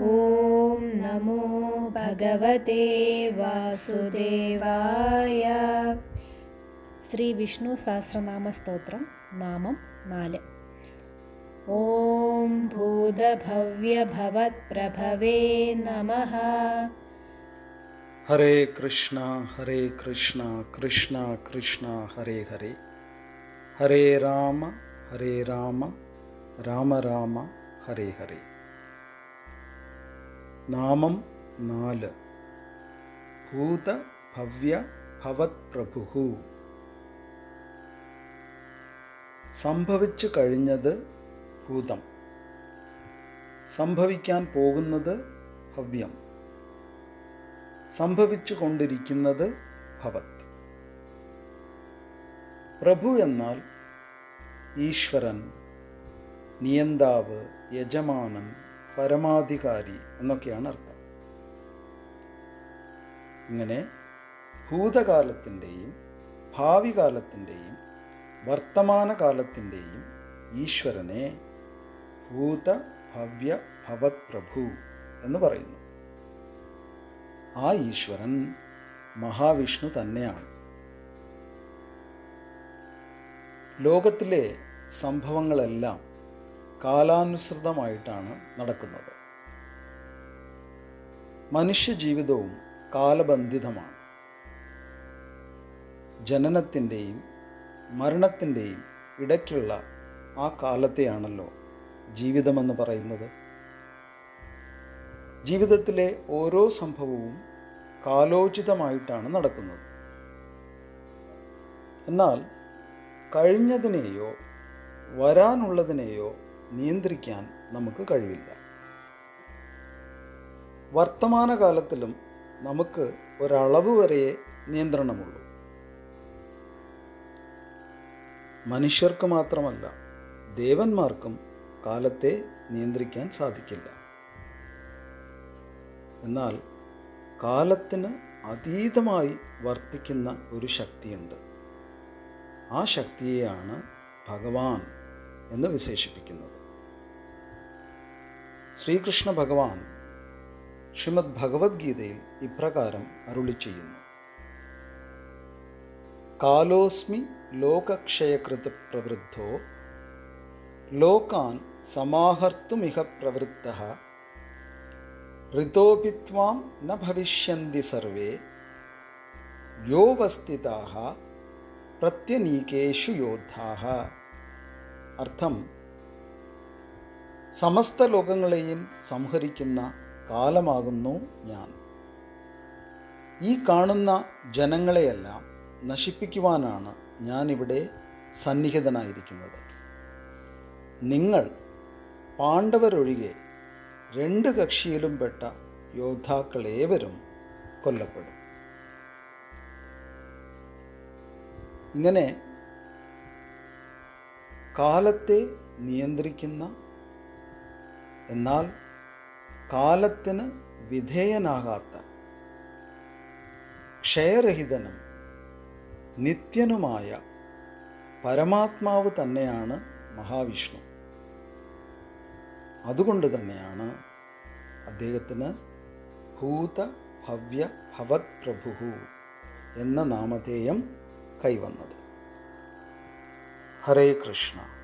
ॐ नमो भगवते वासुदेवाय। श्रीविष्णुसहस्रनामस्तोत्रं नामं नाल। ॐ भूतभव्यभवत्प्रभवे नमः। हरे कृष्ण हरे कृष्ण कृष्ण कृष्ण, हरे हरे। हरे राम हरे राम राम राम, हरे हरे। നാമം നാല്. ഭൂത ഭവ്യ ഭവത് പ്രഭുഹു. സംഭവിച്ചു കഴിഞ്ഞത് ഭൂതം. സംഭവിക്കാൻ പോകുന്നത് ഭവ്യം. സംഭവിച്ചു കൊണ്ടിരിക്കുന്നത് ഭവത്. പ്രഭു എന്നാൽ ഈശ്വരൻ നിയന്താവ് യജമാനൻ പരമാധികാരി എന്നൊക്കെയാണ് അർത്ഥം. ഇങ്ങനെ ഭൂതകാലത്തിന്റെയും ഭാവി കാലത്തിന്റെയും വർത്തമാനകാലത്തിന്റെയും ഈശ്വരനെ ഭൂത ഭവ്യ ഭവത് പ്രഭു എന്ന് പറയുന്നു. ആ ഈശ്വരൻ മഹാവിഷ്ണു തന്നെയാണ്. ലോകത്തിലെ സംഭവങ്ങളെല്ലാം കാലാനുസൃതമായിട്ടാണ് നടക്കുന്നത്. മനുഷ്യജീവിതവും കാലബന്ധിതമാണ്. ജനനത്തിന്റെയും മരണത്തിന്റെയും ഇടയ്ക്കുള്ള ആ കാലത്തെയാണല്ലോ ജീവിതമെന്ന് പറയുന്നത്. ജീവിതത്തിലെ ഓരോ സംഭവവും കാലോചിതമായിട്ടാണ് നടക്കുന്നത്. എന്നാൽ കഴിഞ്ഞതിനെയോ വരാനുള്ളതിനെയോ നിയന്ത്രിക്കാൻ നമുക്ക് കഴിയില്ല വർത്തമാനകാലത്തിലും നമുക്ക് ഒരളവ് വരെയേ നിയന്ത്രണമുള്ളൂ. മനുഷ്യർക്ക് മാത്രമല്ല ദേവന്മാർക്കും കാലത്തെ നിയന്ത്രിക്കാൻ സാധിക്കില്ല. എന്നാൽ കാലത്തിന് അതീതമായി വർത്തിക്കുന്ന ഒരു ശക്തിയുണ്ട്. ആ ശക്തിയെയാണ് ഭഗവാൻ എന്ന് വിശേഷിപ്പിക്കുന്നത്. ശ്രീകൃഷ്ണ ഭഗവാൻ ശ്രീമദ് ഭഗവത്ഗീതയിൽ ഇപ്രകാരം അരുളി ചെയ്യുന്നു കാലോസ്മി ലോകക്ഷയകൃത് പ്രവൃദ്ധോ ലോകാൻ സമാഹർത്തുമിഹ പ്രവൃത്ത ഋതോപിത്വാം ന ഭവിഷ്യന്തി സർവേ യോവസ്ഥിതാഹ പ്രത്യനീകേഷു യോദ്ധാഹ അർത്ഥം സമസ്ത ലോകങ്ങളെയും സംഹരിക്കുന്ന കാലമാകുന്നു ഞാൻ. ഈ കാണുന്ന ജനങ്ങളെയെല്ലാം നശിപ്പിക്കുവാനാണ് ഞാനിവിടെ സന്നിഹിതനായിരിക്കുന്നത്. നിങ്ങൾ പാണ്ഡവരൊഴികെ രണ്ട് കക്ഷിയിലും പെട്ട യോദ്ധാക്കളേവരും കൊല്ലപ്പെടും. ഇങ്ങനെ കാലത്തെ നിയന്ത്രിക്കുന്ന എന്നാൽ കാലത്തിന് വിധേയനാകാത്ത ക്ഷയരഹിതനും നിത്യനുമായ പരമാത്മാവ് തന്നെയാണ് മഹാവിഷ്ണു. അതുകൊണ്ട് തന്നെയാണ് അദ്ദേഹത്തിന് ഭൂത ഭവ്യ ഭവത് പ്രഭു എന്ന നാമധേയം കൈവന്നത്. ഹരേ കൃഷ്ണ.